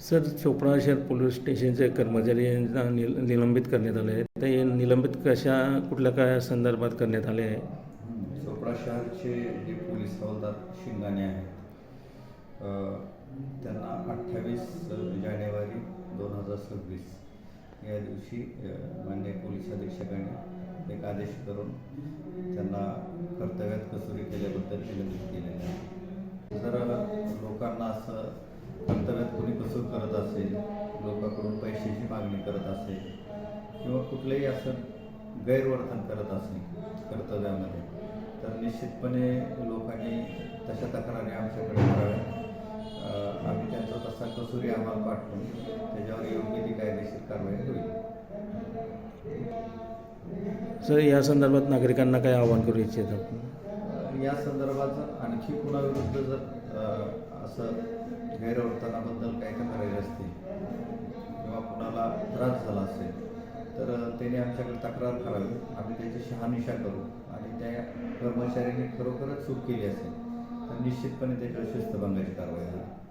Sir Chopra शहर police स्टेशनचे कर्मचारी यांना निल निलंबित करण्यात आले आहे ते निलंबित कशा कुठल्या काय संदर्भात करण्यात आले आहे? चोपडा शहरचे जे पोलीस हवालदार शिंगाणे आहेत त्यांना अठ्ठावीस जानेवारी दोन हजार सव्वीस या दिवशी मान्य पोलीस अधीक्षकांनी एक आदेश करून त्यांना कर्तव्यात कसुरी केल्याबद्दल निलंबित केले आहे. जर लोकांना असं करत असेल लोकांकडून पैशाची मागणी करत असेल किंवा कुठलंही असं गैरवर्तन करत असेल कर्तव्यामध्ये तर निश्चितपणे लोकांनी तशा तक्रारी आमच्याकडे कराव्या आम्ही त्यांचा तसा कसुरी आम्हाला पाठवून त्याच्यावर योग्य ती कायदेशीर कारवाई होईल. सर या संदर्भात नागरिकांना काय आवाहन करू इच्छित? आपण या संदर्भात आणखी कुणाविरुद्ध जर असं गैरवर्तनाबद्दल काही तक्रारी असतील किंवा कुणाला त्रास झाला असेल तर त्याने आमच्याकडे तक्रार करावी. आम्ही त्याची शहानिशा करू. आणि त्या कर्मचाऱ्यांनी खरोखरच चूक केली असेल तर निश्चितपणे त्याच्यावर शिस्तभंगाची कारवाई होईल.